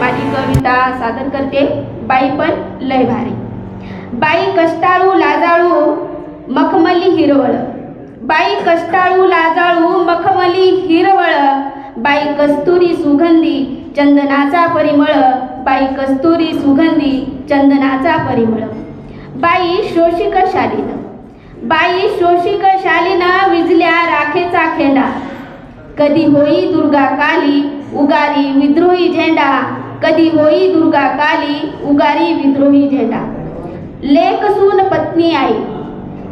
कविता सादर करते. बाई पण लय भारी. बाई कष्टाळू लाजाळू मखमली हिरवळ. बाई कष्टाळू लाजाळू मखमली हिरवळ. बाई कस्तुरी सुगंधी चंदनाचा परिमळ. बाई कस्तुरी सुगंधी चंदनाचा परिमळ. बाई शोषिक शालीन. बाई शोषिक शालीन विजल्या राखेचा खेंडा. कधी होई दुर्गा काली उगारी विद्रोही झेंडा. कधी होई दुर्गा काली उगारी विद्रोही झेंडा. लेक सून पत्नी आई.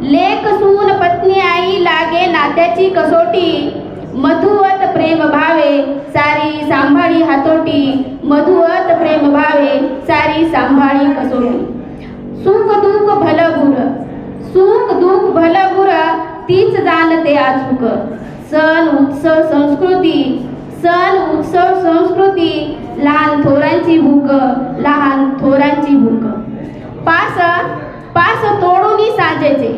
लेक सून पत्नी आई लागे नात्याची कसोटी. मधुवत प्रेम भावे सारी सांभाळी हातोटी. मधुवत प्रेम भावे सारी सांभाळी कसोटी. सुख दुःख भलबुर सुख दुःख भलबुर तीच जाणते आजुक सण उत्सव संस्कृती. सण उत्सव संस्कृती लहान थोरांची भूक लहान थोरांची भूक. पास पास तोडूनी सांजेचे.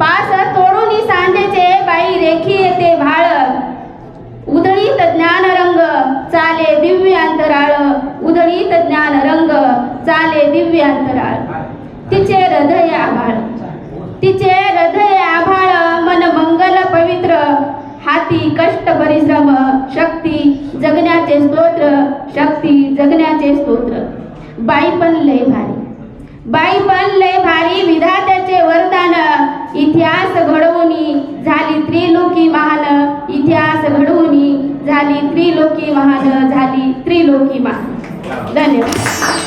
पास तोडूनी सांजेचे बाई रेखी येते भाळ. उधळीत ज्ञान रंग चाले दिव्य अंतराळ. उधळीत ज्ञान रंग चाले दिव्य अंतराळ. तिचे हृदय आभाळ. तिचे जगण्याचे स्तोत्र. बाई पण लय भारी. बाई पण लय भारी विधात्याचे वरदान. इतिहास घडवून झाली त्रिलोकी महान. इतिहास घडवून झाली त्रिलोकी महान. झाली त्रिलोकी महान. धन्यवाद.